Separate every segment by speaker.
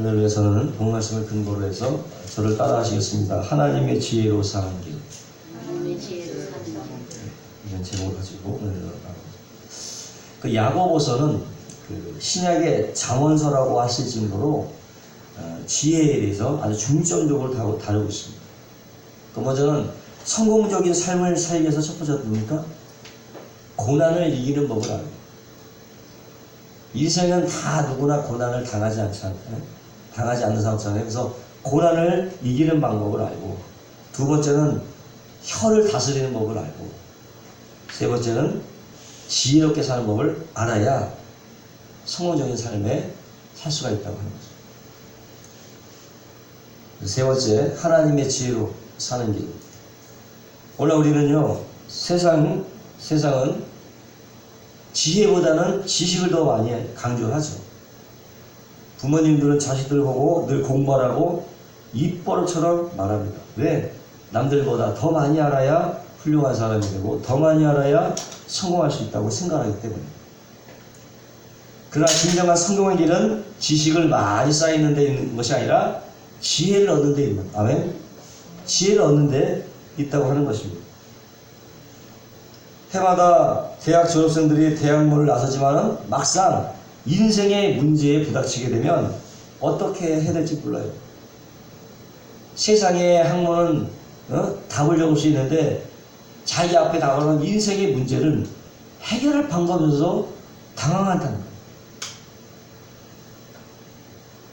Speaker 1: 하늘을 위해서는 본 말씀을 근거로 해서 저를 따라 하시겠습니다. 하나님의 지혜로 사는 길.
Speaker 2: 하나님의 지혜로 사는 길.
Speaker 1: 이런 제목을 가지고 오늘. 그 야고보서는 그 신약의 장원서라고 하실 정도로 어, 지혜에 대해서 아주 중점적으로 다루- 다루고 있습니다. 그 먼저는 성공적인 삶을 살기 위해서 첫 번째 뭡니까? 고난을 이기는 법을 알고 인생은 다 누구나 고난을 당하지 않지 않나요? 당하지 않는 사람잖아요. 그래서 고난을 이기는 방법을 알고 두 번째는 혀를 다스리는 법을 알고 세 번째는 지혜롭게 사는 법을 알아야 성공적인 삶에 살 수가 있다고 하는 거죠. 세 번째, 하나님의 지혜로 사는 길. 오늘 우리는요, 세상, 세상은 지혜보다는 지식을 더 많이 강조하죠. 부모님들은 자식들 보고 늘 공부하라고 입버릇처럼 말합니다. 왜? 남들보다 더 많이 알아야 훌륭한 사람이 되고 더 많이 알아야 성공할 수 있다고 생각하기 때문에. 그러나 진정한 성공의 길은 지식을 많이 쌓이는 데 있는 것이 아니라 지혜를 얻는 데 있는, 아멘? 지혜를 얻는 데 있다고 하는 것입니다. 해마다 대학 졸업생들이 대학문을 나서지만은 막상 인생의 문제에 부닥치게 되면 어떻게 해야 될지 몰라요. 세상의 학문은 어? 답을 적을 수 있는데 자기 앞에 다가오는 인생의 문제를 해결할 방법이 없어서 당황한다는 거예요.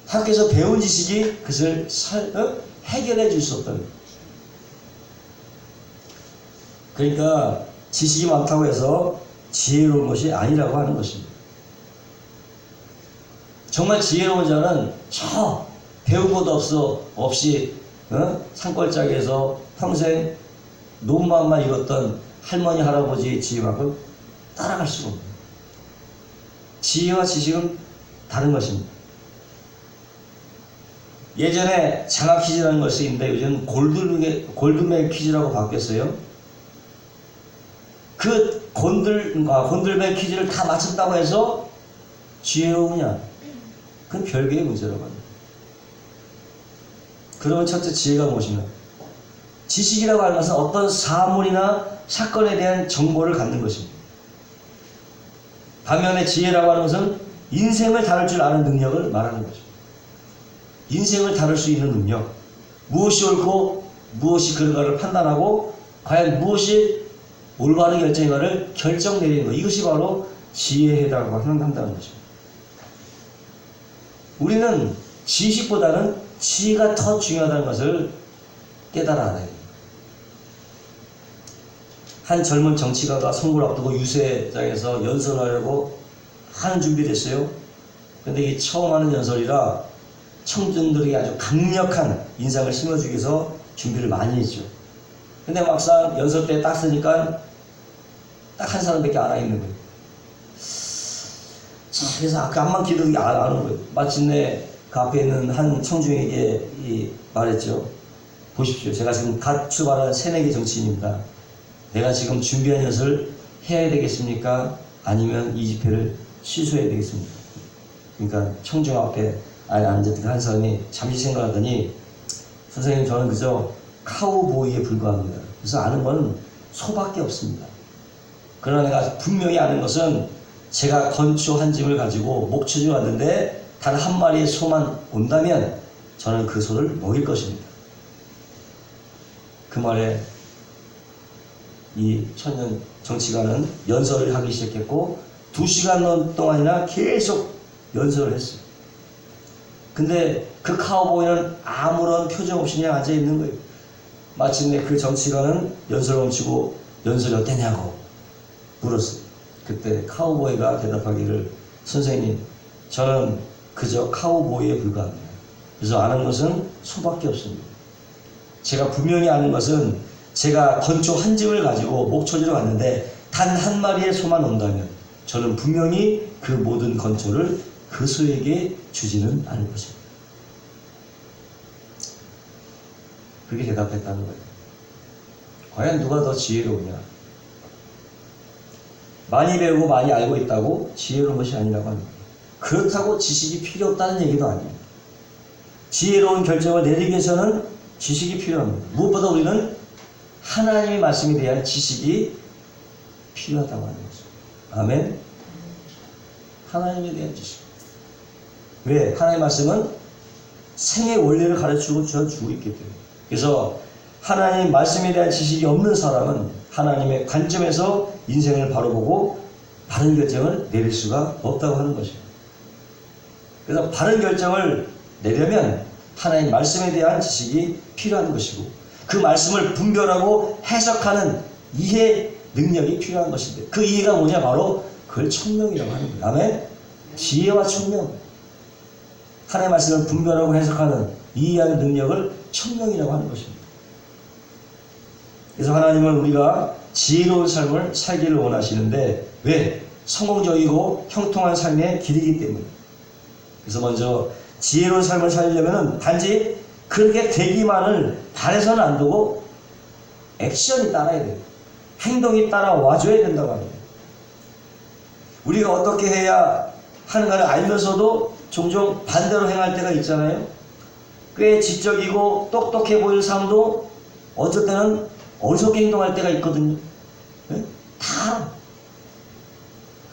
Speaker 1: 학교에서 배운 지식이 그것을 살, 어? 해결해 줄 수 없다는 거예요. 그러니까 지식이 많다고 해서 지혜로운 것이 아니라고 하는 것입니다. 정말 지혜로운 자는 저 배운 것도 없어 없이 어? 산골짜기에서 평생 논만만 읽었던 할머니 할아버지의 지혜만큼 따라갈 수가 없는 지혜와 지식은 다른 것입니다. 예전에 장학 퀴즈라는 것이 있는데 요즘 골드맥, 골드맥 퀴즈라고 바뀌었어요. 그 곤들, 아, 곤들맥 퀴즈를 다 맞췄다고 해서 지혜로우냐? 그건 별개의 문제라고 합니다. 그러면 첫째 지혜가 무엇이냐? 지식이라고 하는 것은 어떤 사물이나 사건에 대한 정보를 갖는 것입니다. 반면에 지혜라고 하는 것은 인생을 다룰 줄 아는 능력을 말하는 것입니다. 인생을 다룰 수 있는 능력, 무엇이 옳고 무엇이 그른가를 판단하고 과연 무엇이 올바른 결정인가를 결정 내리는 것 이것이 바로 지혜에 해당하고 한다는 것입니다. 우리는 지식보다는 지혜가 더 중요하다는 것을 깨달아 알아야 돼요. 한 젊은 정치가가 선거를 앞두고 유세장에서 연설하려고 하는 준비를 했어요. 근데 이게 처음 하는 연설이라 청중들에게 아주 강력한 인상을 심어주기 위해서 준비를 많이 했죠. 근데 막상 연설 때 딱 쓰니까 딱 한 사람밖에 안 와 있는 거예요. 자, 그래서 그 앞만 기도 안 하는 거예요. 마침내 그 앞에 있는 한 청중에게 이 말했죠. 보십시오. 제가 지금 갓 출발한 새내기 정치인입니다. 내가 지금 준비한 연설을 해야 되겠습니까? 아니면 이 집회를 취소해야 되겠습니까? 그러니까 청중 앞에 앉았던 한 사람이 잠시 생각하더니 선생님 저는 그저 카우보이에 불과합니다. 그래서 아는 건 소밖에 없습니다. 그러나 내가 분명히 아는 것은 제가 건초 한 집을 가지고 목초지 왔는데 단 한 마리의 소만 온다면 저는 그 소를 먹일 것입니다. 그 말에 이 천년 정치가는 연설을 하기 시작했고 두 시간 동안이나 계속 연설을 했어요. 근데 그 카우보이는 아무런 표정 없이 그냥 앉아 있는 거예요. 마침내 그 정치가는 연설 멈추고 연설이 어땠냐고 물었어요. 그때 카우보이가 대답하기를 선생님 저는 그저 카우보이에 불과합니다. 그래서 아는 것은 소밖에 없습니다. 제가 분명히 아는 것은 제가 건초 한 집을 가지고 목초지로 갔는데 단 한 마리의 소만 온다면 저는 분명히 그 모든 건초를 그 소에게 주지는 않을 것입니다. 그렇게 대답했다는 거예요. 과연 누가 더 지혜로우냐? 많이 배우고 많이 알고 있다고 지혜로운 것이 아니라고 합니다. 그렇다고 지식이 필요 없다는 얘기도 아니에요. 지혜로운 결정을 내리기 위해서는 지식이 필요합니다. 무엇보다 우리는 하나님의 말씀에 대한 지식이 필요하다고 하는 거죠. 아멘. 하나님에 대한 지식. 왜? 하나님의 말씀은 생의 원리를 가르치고 주어주고 있기 때문에. 그래서 하나님 말씀에 대한 지식이 없는 사람은 하나님의 관점에서 인생을 바로 보고 바른 결정을 내릴 수가 없다고 하는 것입니다. 그래서 바른 결정을 내려면 하나님 말씀에 대한 지식이 필요한 것이고 그 말씀을 분별하고 해석하는 이해 능력이 필요한 것인데 그 이해가 뭐냐 바로 그걸 청명이라고 하는 거예요. 아멘. 지혜와 청명. 하나님의 말씀을 분별하고 해석하는 이해하는 능력을 청명이라고 하는 것입니다. 그래서 하나님은 우리가 지혜로운 삶을 살기를 원하시는데 왜? 성공적이고 형통한 삶의 길이기 때문에. 그래서 먼저 지혜로운 삶을 살려면 단지 그렇게 되기만을 바래서는 안 되고 액션이 따라야 돼요. 행동이 따라와줘야 된다고 합니다. 우리가 어떻게 해야 하는가를 알면서도 종종 반대로 행할 때가 있잖아요. 꽤 지적이고 똑똑해 보이는 사람도 때는 어리석게 행동할 때가 있거든요. 예? 다.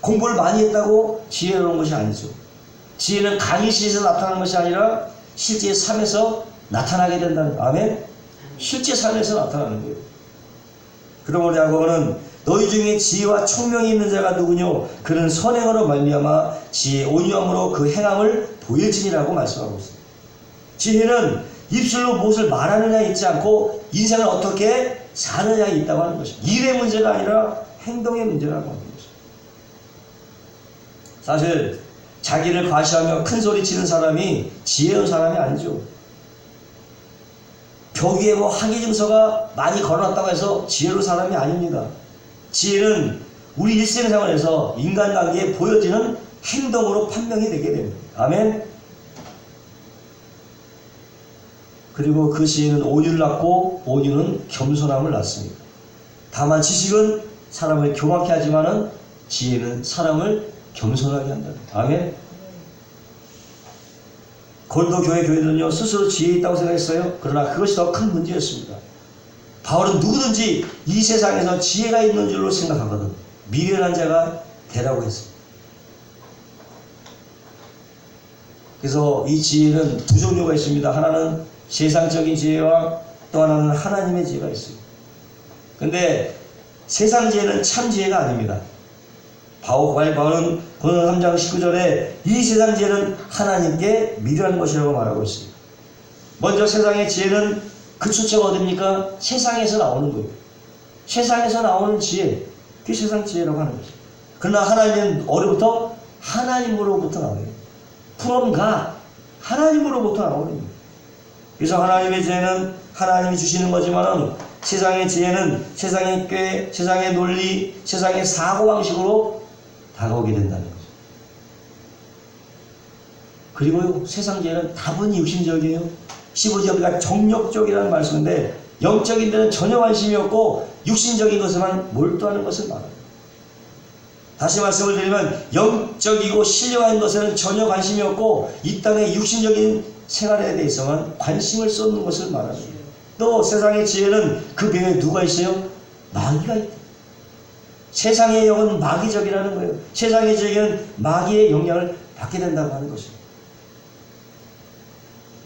Speaker 1: 공부를 많이 했다고 지혜로운 것이 아니죠. 지혜는 강의실에서 나타나는 것이 아니라 실제 삶에서 나타나게 된다는 아멘. 실제 삶에서 나타나는 거예요. 그러므로 야고보는 너희 중에 지혜와 총명이 있는 자가 누구뇨? 그는 선행으로 말미암아 지혜 온유함으로 그 행함을 보일지니라고 말씀하고 있습니다. 지혜는 입술로 무엇을 말하느냐에 있지 않고 인생을 어떻게 사느냐에 있다고 하는 것입니다. 일의 문제가 아니라 행동의 문제라고 하는 것입니다. 사실 자기를 과시하며 큰 소리 치는 사람이 지혜로운 사람이 아니죠. 벽 위에 뭐 항의 증서가 많이 걸어놨다고 해서 지혜로운 사람이 아닙니다. 지혜는 우리 일생생활에서 인간관계에 보여지는 행동으로 판명이 되게 됩니다. 아멘. 그리고 그 지혜는 온유를 낳고 온유는 겸손함을 낳습니다. 다만 지식은 사람을 교만케 하지만은 지혜는 사람을 겸손하게 한다. 아멘. 골도 교회 교회들은요 스스로 지혜 있다고 생각했어요. 그러나 그것이 더 큰 문제였습니다. 바울은 누구든지 이 세상에서 지혜가 있는 줄로 생각하거든 미련한 자가 되라고 했습니다. 그래서 이 지혜는 두 종류가 있습니다. 하나는 세상적인 지혜와 또 하나는 하나님의 지혜가 있습니다. 근데 세상 지혜는 참 지혜가 아닙니다. 바울, 바울은 고는 3장 19절에 이 세상 지혜는 하나님께 미련한 것이라고 말하고 있습니다. 먼저 세상의 지혜는 그 출처가 어딥니까? 세상에서 나오는 거예요. 세상에서 나오는 지혜. 그게 세상 지혜라고 하는 거죠. 그러나 하나님은 어디부터? 하나님으로부터 나와요. God. 하나님으로부터 나오는. 그래서 하나님의 지혜는 하나님이 주시는 거지만은 세상의 지혜는 세상의 꾀, 세상의 논리, 세상의 사고방식으로 다가오게 된다는 거죠. 그리고요, 세상 지혜는 다분히 육신적이에요. 15절 우리가 정력적이라는 말씀인데 영적인 데는 전혀 관심이 없고 육신적인 것에만 몰두하는 것을 말합니다. 다시 말씀을 드리면 영적이고 신령한 것에는 전혀 관심이 없고 이 땅의 육신적인 생활에 대해서만 관심을 쏟는 것을 말합니다. 또 세상의 지혜는 그 배에 누가 있어요? 마귀가 있다. 세상의 영은 마귀적이라는 거예요. 세상의 지혜는 마귀의 영향을 받게 된다고 하는 것입니다.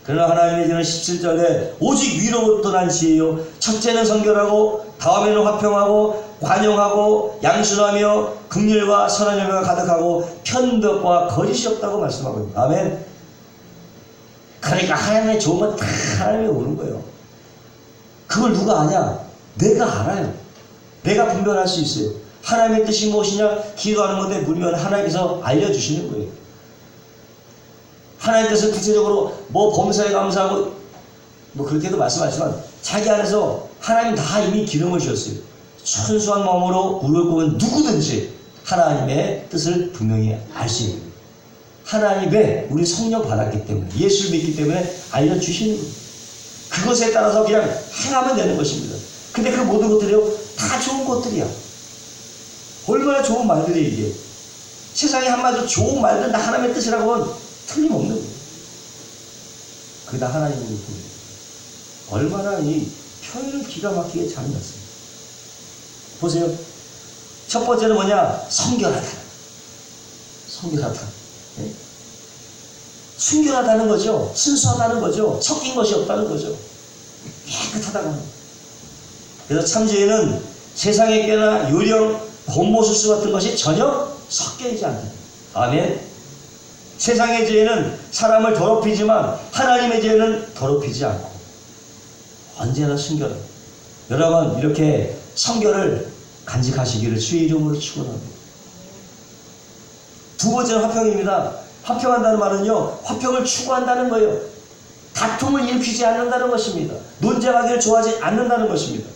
Speaker 1: 그러나 하나님의 지혜는 17절에 오직 위로부터 난 지혜요. 첫째는 성결하고 다음에는 화평하고 관용하고 양순하며 긍휼과 선한 열매가 가득하고 편덕과 거짓이 없다고 말씀하고 있습니다. 아멘. 그러니까 하나님의 좋은 건 다 하나님이 오는 거예요. 그걸 누가 아냐? 내가 알아요. 내가 분별할 수 있어요. 하나님의 뜻이 무엇이냐? 기도하는 건데 물면 하나님께서 알려주시는 거예요. 하나님 뜻을 구체적으로 뭐 범사에 감사하고 뭐 그렇게도 말씀하지만 자기 안에서 하나님 다 이미 기름을 주셨어요. 순수한 마음으로 우를 보면 누구든지 하나님의 뜻을 분명히 알 수 있는. 하나님의 우리 성령 받았기 때문에 예수를 믿기 때문에 알려주시는. 그것에 따라서 그냥 행하면 되는 것입니다. 근데 그 모든 것들이요 다 좋은 것들이야. 얼마나 좋은 말들이 이게. 세상에 한마디로 좋은 말들 다 하나님의 뜻이라고 하면 틀림없는 거예요. 그다 하나님을 부릅니다. 얼마나 이 표현을 기가 막히게 잘 넣었어요. 보세요. 첫 번째는 뭐냐? 성결하다. 성결하다. 예? 순결하다는 거죠. 순수하다는 거죠. 섞인 것이 없다는 거죠. 깨끗하다고 하는 거예요. 그래서 참지에는 세상의 깨나 유령, 곰보수수 같은 것이 전혀 섞여 있지 않다. 아멘. 세상의 죄는 사람을 더럽히지만 하나님의 죄는 더럽히지 않고 언제나 순결합니다. 여러분 이렇게 성결을 간직하시기를 주의 이름으로 축원합니다. 두 번째는 화평입니다. 화평한다는 말은요, 화평을 추구한다는 거예요. 다툼을 일으키지 않는다는 것입니다. 논쟁하기를 좋아하지 않는다는 것입니다.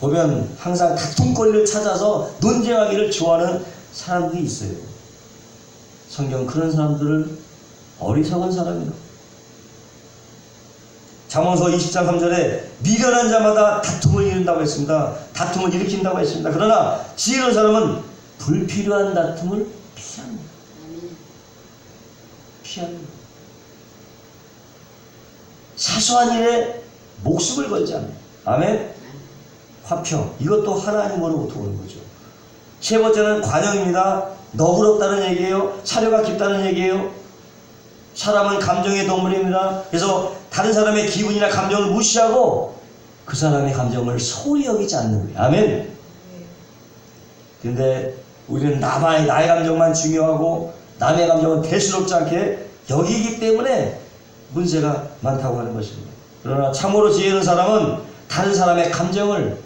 Speaker 1: 보면 항상 다툼거리를 찾아서 논쟁하기를 좋아하는 사람들이 있어요. 성경 그런 사람들을 어리석은 사람이다. 잠언서 20장 3절에 미련한 자마다 다툼을 이룬다고 했습니다. 다툼을 일으킨다고 했습니다. 그러나 지혜로운 사람은 불필요한 다툼을 피합니다. 피합니다. 사소한 일에 목숨을 걸지 않아요. 아멘. 화평. 이것도 하나님으로부터 오는 거죠. 세 번째는 관용입니다. 너그럽다는 얘기예요. 사려가 깊다는 얘기예요. 사람은 감정의 동물입니다. 그래서 다른 사람의 기분이나 감정을 무시하고 그 사람의 감정을 소홀히 여기지 않는 거예요. 아멘. 근데 우리는 나만의 나의 감정만 중요하고 남의 감정은 대수롭지 않게 여기기 때문에 문제가 많다고 하는 것입니다. 그러나 참으로 지혜 있는 사람은 다른 사람의 감정을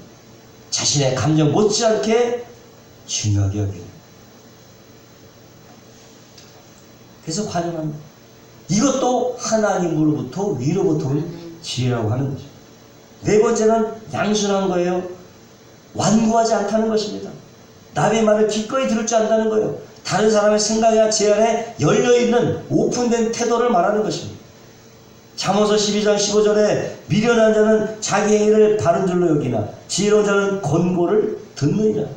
Speaker 1: 자신의 감정 못지않게 중요하게 여깁니다. 그래서 관용합니다. 이것도 하나님으로부터 위로부터 온 지혜라고 하는 거죠. 네 번째는 양순한 거예요. 완고하지 않다는 것입니다. 남의 말을 기꺼이 들을 줄 안다는 거예요. 다른 사람의 생각이나 제안에 열려있는 오픈된 태도를 말하는 것입니다. 잠언서 12장 15절에 미련한 자는 자기 행위를 바른 줄로 여기나 지혜로운 자는 권고를 듣느니라.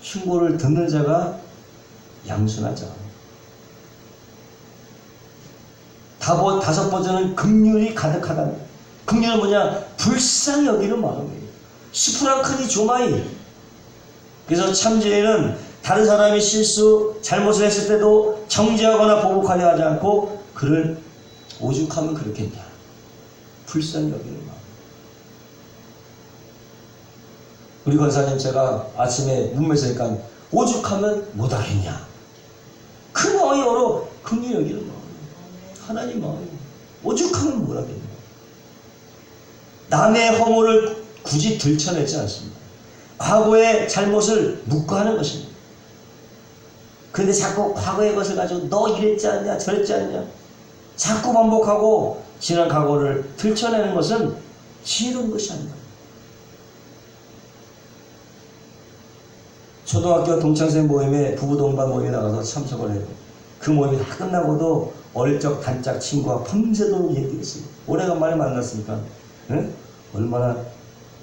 Speaker 1: 충고를 듣는 자가 양순한 자. 다보, 다섯 번째는 긍휼이 가득하다. 긍휼은 뭐냐? 불쌍히 여기는 마음이에요. 수프랑 크니 조마이. 그래서 참지혜는 다른 사람이 실수, 잘못을 했을 때도 정지하거나 보복하려 하지 않고 그를 오죽하면 그렇겠냐. 불쌍히 여기는 마음. 우리 권사님 제가 아침에 눈매서니까 오죽하면 못하겠냐. 그 마음이 바로 긍휼 여기는 마음. 하나님 마음이 오죽하면 못하겠냐. 남의 허물을 굳이 들춰내지 않습니다. 과거의 잘못을 묵과하는 것입니다. 근데 자꾸 과거의 것을 가지고 너 이랬지 않냐 저랬지 않냐 자꾸 반복하고 지난 과거를 들춰내는 것은 지혜로운 것이 아니다. 초등학교 동창생 모임에 부부 동반 모임에 나가서 참석을 해요. 그 모임이 다 끝나고도 어릴 적 단짝 친구와 밤새도록 얘기했어요. 오래간만에 만났으니까 응? 얼마나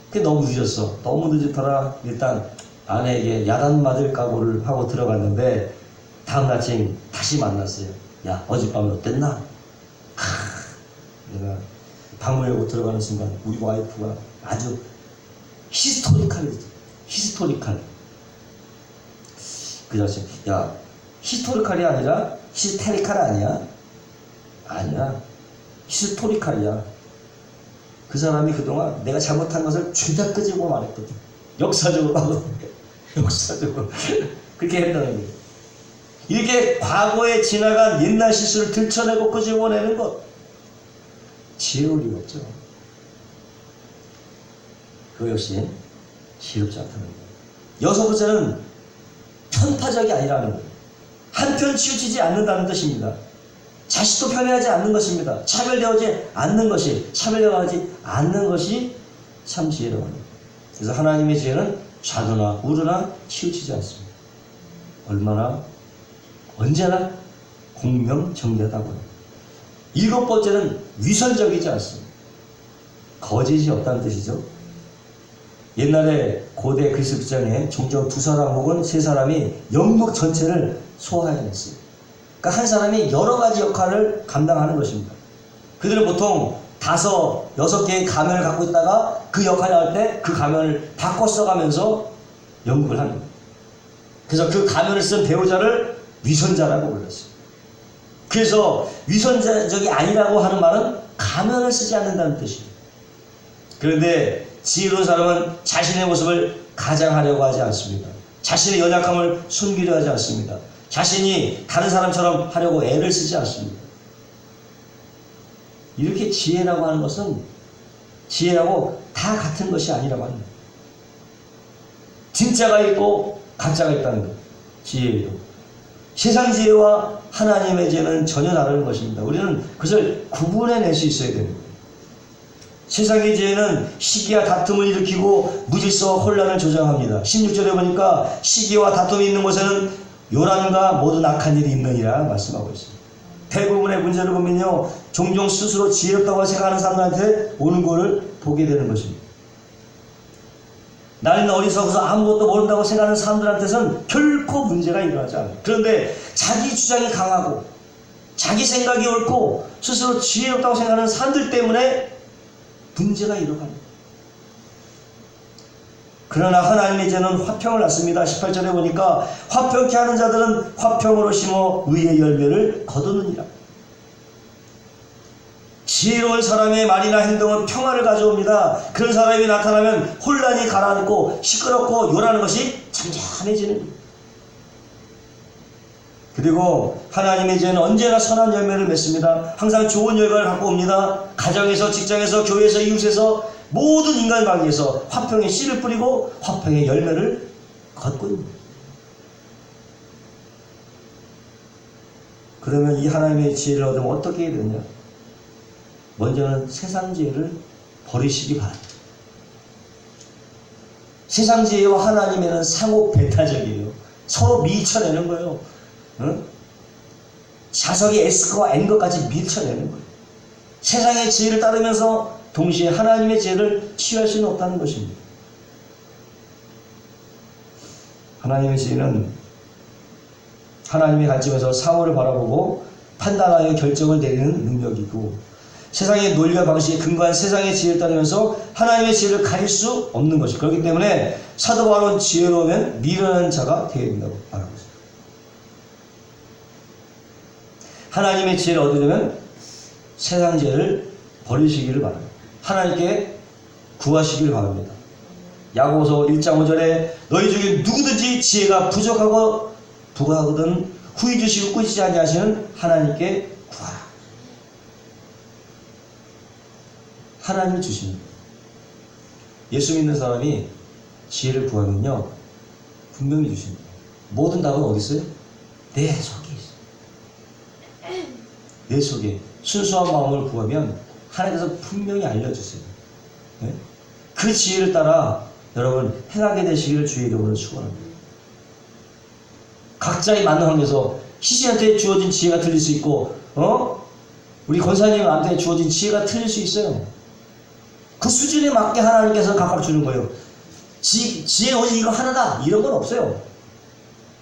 Speaker 1: 그게 너무 늦었어. 너무 늦었더라. 일단 아내에게 야단 맞을 각오를 하고 들어갔는데 다음 아침 다시 만났어요. 야 어젯밤에 어땠나? 하, 내가 방을 열고 들어가는 순간 우리 와이프가 아주 히스토리칼 히스토리칼 그 자식 야 히스토리칼이 아니라 히스테리칼 아니야? 아니야 히스토리칼이야 그 사람이 그동안 내가 잘못한 것을 죄다 끄집고 말했거든. 역사적으로. 역사적으로. 그렇게 했다는 거예요. 이렇게 과거에 지나간 옛날 실수를 들춰내고 끄집어내는 것. 지혜로울 리가 없죠. 그거 역시 지혜롭지 않다는 거예요. 여섯 번째는 편파적이 아니라는 거예요. 한편 치우치지 않는다는 뜻입니다. 자식도 편애하지 않는 것입니다. 차별되어지 않는 것이, 차별되어지 않는 것이 참 지혜로운 거예요. 그래서 하나님의 지혜는 좌도나 우르나 치우치지 않습니다. 얼마나, 언제나 공명정대하다고요. 일곱 번째는 위선적이지 않습니다. 거짓이 없다는 뜻이죠. 옛날에 고대 그리스도장에 종종 두 사람 혹은 세 사람이 영국 전체를 소화해냈어요. 그러니까 한 사람이 여러 가지 역할을 감당하는 것입니다. 그들은 보통 다섯, 여섯 개의 가면을 갖고 있다가 그 역할을 할 때 그 가면을 바꿔 써가면서 연극을 합니다. 그래서 그 가면을 쓴 배우자를 위선자라고 불렀어요. 그래서 위선자적이 아니라고 하는 말은 가면을 쓰지 않는다는 뜻이에요. 그런데 지혜로운 사람은 자신의 모습을 가장하려고 하지 않습니다. 자신의 연약함을 숨기려 하지 않습니다. 자신이 다른 사람처럼 하려고 애를 쓰지 않습니다. 이렇게 지혜라고 하는 것은 지혜라고 다 같은 것이 아니라고 합니다. 진짜가 있고 가짜가 있다는 것. 지혜에도. 세상 지혜와 하나님의 지혜는 전혀 다른 것입니다. 우리는 그것을 구분해낼 수 있어야 됩니다. 세상의 지혜는 시기와 다툼을 일으키고 무질서와 혼란을 조장합니다. 16절에 보니까 시기와 다툼이 있는 곳에는 요란과 모든 악한 일이 있느니라 말씀하고 있습니다. 대부분의 문제를 보면요, 종종 스스로 지혜롭다고 생각하는 사람들한테 오는 것을 보게 되는 것입니다. 나는 어리석어서 아무것도 모른다고 생각하는 사람들한테선 결코 문제가 일어나지 않아요. 그런데 자기 주장이 강하고 자기 생각이 옳고 스스로 지혜롭다고 생각하는 사람들 때문에 문제가 일어납니다. 그러나 하나님의 죄는 화평을 낳습니다. 18절에 보니까 화평케 하는 자들은 화평으로 심어 의의 열매를 거두느니라. 지혜로운 사람의 말이나 행동은 평화를 가져옵니다. 그런 사람이 나타나면 혼란이 가라앉고 시끄럽고 요라는 것이 잠잠해지는 거예요. 그리고 하나님의 죄는 언제나 선한 열매를 맺습니다. 항상 좋은 열매를 갖고 옵니다. 가정에서, 직장에서, 교회에서, 이웃에서 모든 인간 관계에서 화평의 씨를 뿌리고 화평의 열매를 걷고 있습니다. 그러면 이 하나님의 지혜를 얻으면 어떻게 해야 되냐? 먼저는 세상 지혜를 버리시기 바랍니다. 세상 지혜와 하나님에는 상호 배타적이에요. 서로 밀쳐내는 거예요. 응? 자석이 S과 N것까지 밀쳐내는 거예요. 세상의 지혜를 따르면서 동시에 하나님의 지혜를 취할 수는 없다는 것입니다. 하나님의 지혜는 하나님의 관점에서 사물을 바라보고 판단하여 결정을 내리는 능력이고 세상의 논리와 방식에 근거한 세상의 지혜를 따르면서 하나님의 지혜를 가릴 수 없는 것이 그렇기 때문에 사도 바울은 지혜로우면 미련한 자가 되어야 된다고 말하고 있습니다. 하나님의 지혜를 얻으려면 세상 지혜를 버리시기를 바랍니다. 하나님께 구하시기를 바랍니다. 야고보서 1장 5절에 너희 중에 누구든지 지혜가 부족하고 부하거든 후히 주시고 꾸짖지 아니하시는 하나님께 구하라. 하나님이 주십니다. 예수 믿는 사람이 지혜를 구하면요 분명히 주십니다. 모든 답은 어디 있어요? 내 속에 있어요. 내 속에 순수한 마음을 구하면 하나님께서 분명히 알려주세요. 네? 그 지혜를 따라 여러분 행하게 되시기를 주의 이름으로 축원합니다. 각자의 맞는 환경에서 시시한테 주어진 지혜가 틀릴 수 있고, 어? 우리 권사님한테 주어진 지혜가 틀릴 수 있어요. 그 수준에 맞게 하나님께서 각각 주는 거예요. 지, 지혜 오직 이거 하나다 이런 건 없어요.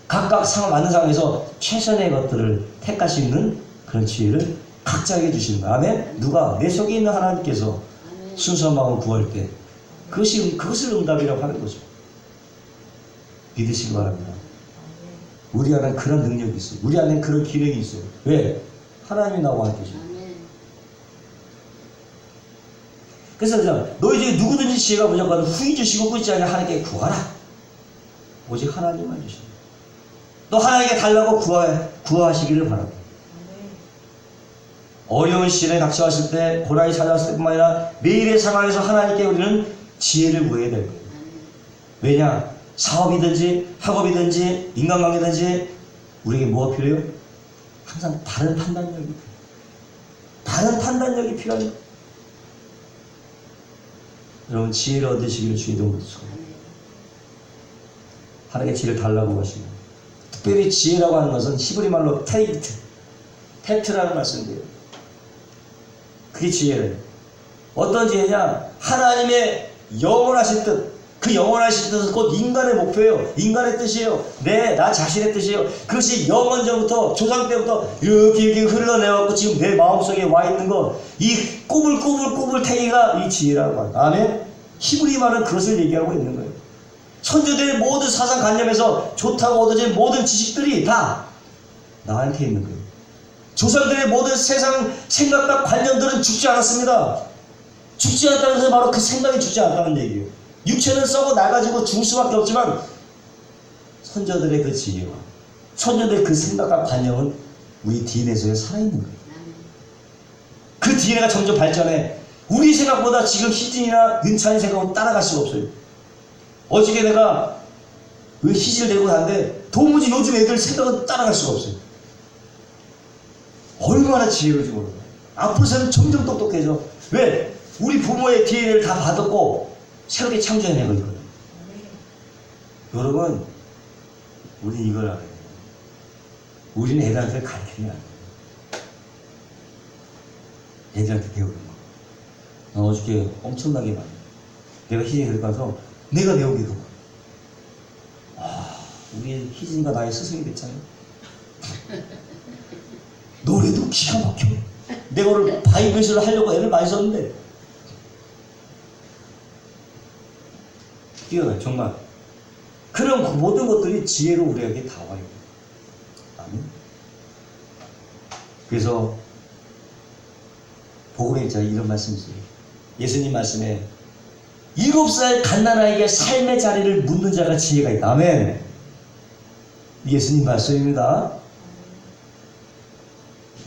Speaker 1: 각각 상황 맞는 상황에서 최선의 것들을 택할 수 있는 그런 지혜를 각자에게 거예요. 아멘. 누가 내 속에 있는 하나님께서. 순수한 마음을 구할 때 그것이 그것을 응답이라고 하는 거죠. 믿으시기 바랍니다. 우리 안에 그런 능력이 있어요. 우리 안에 그런 기능이 있어요. 왜? 하나님이 나와.
Speaker 2: 아멘.
Speaker 1: 그래서 너희 중에 누구든지 지혜가 부족하면 후히 주시고 꾸짖지 않냐 하나님께 구하라. 오직 하나님만 주십니다. 또 하나님께 달라고 구하, 구하시기를 바랍니다. 어려운 시련에 닥쳐왔을 때, 고난이 찾아왔을 때뿐만 아니라 매일의 상황에서 하나님께 우리는 지혜를 구해야 될 거예요. 왜냐? 사업이든지 학업이든지 인간관계든지 우리에게 뭐가 필요해요? 항상 다른 판단력이 필요해요. 다른 판단력이 필요해요. 여러분 지혜를 얻으시기를 주의 축원합니다.
Speaker 2: 아멘.
Speaker 1: 하나님께 지혜를 달라고 하십니다. 특별히 지혜라고 하는 것은 히브리 말로 테이트, 테트라는 말씀인데요. 그게 지혜예요. 어떤 지혜냐? 하나님의 영원하신 뜻, 그그 영원하신 뜻은 곧 인간의 목표예요. 인간의 뜻이에요. 내, 나 자신의 뜻이에요. 그것이 영원전부터, 조상 때부터 이렇게 이렇게 흘러내갖고 지금 내 마음속에 와 있는 거, 이 꾸불꾸불꾸불 탱이가 이 지혜라고 합니다. 아멘? 히브리 말은 그것을 얘기하고 있는 거예요. 천주들의 모든 사상관념에서 좋다고 얻어진 모든 지식들이 다 나한테 있는 거예요. 조상들의 모든 세상 생각과 관념들은 죽지 않았습니다. 죽지 않다는 것은 바로 그 생각이 죽지 않았다는 얘기예요. 육체는 썩어 나가지고 죽을 수밖에 없지만 선조들의 그 지혜와 선조들의 그 생각과 관념은 우리 DNA 속에 살아있는 거예요. 그 DNA가 점점 발전해 우리 생각보다 지금 희진이나 은찬이 생각은 따라갈 수가 없어요. 어저께 내가 그 희진을 데리고 갔는데 도무지 요즘 애들 생각은 따라갈 수가 없어요. 얼마나 지혜로운지 모르요 앞으로서는 점점 똑똑해져. 왜? 우리 부모의 DNA를 다 받았고 새롭게 창조해내고 있거든. 여러분, 우리 이걸 알아야 돼요. 우리는 애들한테 가르치면 안 돼요. 애들한테 배우는 거. 나 어저께 엄청나게 많이. 내가 데리고 가서 내가 배우기도. 아, 우리 희진이가 나의 스승이 됐잖아요. 노래도 기가 막혀. 내가 오늘 바이블스를 하려고 애를 많이 썼는데. 뛰어나요, 정말. 그런 그 모든 것들이 지혜로 우리에게 다 와요. 아멘. 그래서 복음에 있잖아 이런 말씀이 있어요. 예수님 말씀에 일곱 살 갓난아이에게 삶의 자리를 묻는 자가 지혜가 있다. 아멘. 예수님 말씀입니다.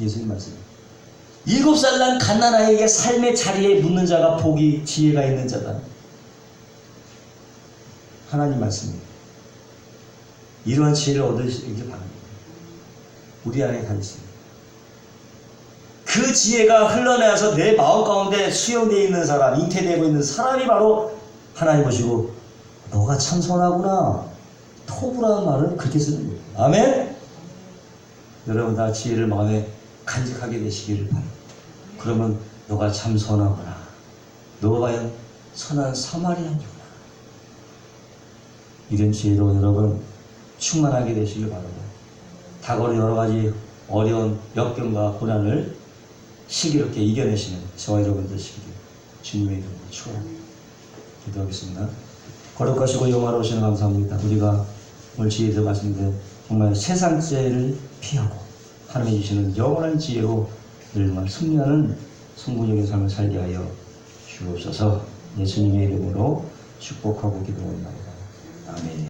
Speaker 1: 예수님 말씀. 일곱 살 난 갓난아이에게 삶의 자리에 묻는 자가 복이 지혜가 있는 자다. 하나님 말씀입니다. 이러한 지혜를 얻으시길 바랍니다. 우리 안에 다 있습니다. 그 지혜가 흘러내서 내 마음 가운데 수용되어 있는 사람, 잉태되고 있는 사람이 바로 하나님 보시고 너가 참 선하구나. 토부라는 말을 그렇게 쓰는 거예요. 아멘? 여러분 다 지혜를 마음에 간직하게 되시기를 바랍니다. 그러면 너가 참 선하구나. 너가 과연 선한 사마리아인구나. 이런 지혜로 여러분 충만하게 되시길 바랍니다. 다가오는 여러 가지 어려운 역경과 고난을 슬기롭게 이겨내시는 저와 여러분 되시길 주님의 이름으로 축원합니다. 기도하겠습니다. 거룩하시고 영화로우시는 감사합니다. 우리가 오늘 지혜에서 말씀드린 정말 세상 지혜를 피하고 하나님이 주시는 영원한 지혜로 늘 승리하는 성공적인 삶을 살게 하여 주옵소서 예수님의 이름으로 축복하고 기도합니다. 아멘.